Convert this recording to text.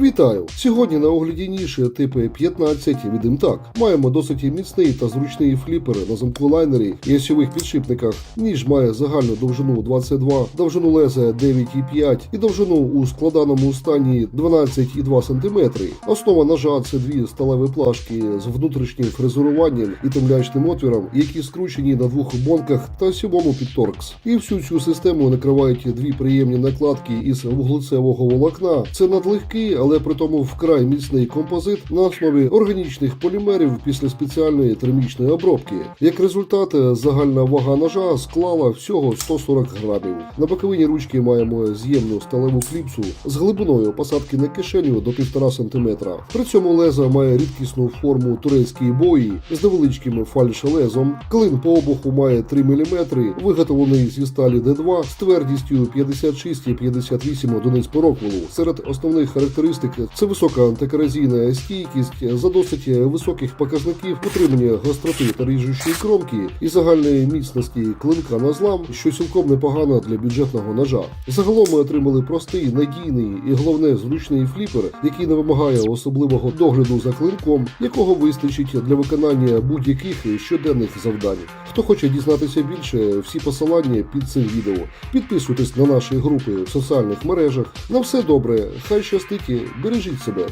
Вітаю! Сьогодні на огляді ніші типи 15 від імтак. Маємо досить міцний та зручний фліпер на замку лайнері і осьових підшипниках. Ніж має загальну довжину 22, довжину леза 9,5 і довжину у складаному стані 12,2 см. Основа ножа це дві сталеві плашки з внутрішнім фрезеруванням і темлячним отвіром, які скручені на двох бонках та сьомому під торкс. І всю цю систему накривають дві приємні накладки із вуглецевого волокна. Це надлегкий, але при тому вкрай міцний композит на основі органічних полімерів після спеціальної термічної обробки. Як результат, загальна вага ножа склала всього 140 грамів. На боковині ручки маємо з'ємну сталеву кліпсу з глибиною посадки на кишеню до 1,5 см. При цьому леза має рідкісну форму турецької бої з невеличким фальшелезом. Клин по обуху має 3 мм, виготовлений зі сталі Д2 з твердістю 56-58 одиниць по роквелу. Серед основних характеристик це висока антикоразійна стійкість за досить високих показників утримання гостроти та ріжучої кромки і загальної міцності клинка на злам, що цілком непогано для бюджетного ножа. Загалом ми отримали простий, надійний і головне зручний фліпер, який не вимагає особливого догляду за клинком, якого вистачить для виконання будь-яких щоденних завдань. Хто хоче дізнатися більше, всі посилання під цим відео. Підписуйтесь на наші групи в соціальних мережах. На все добре, хай щастить, бережіть себе.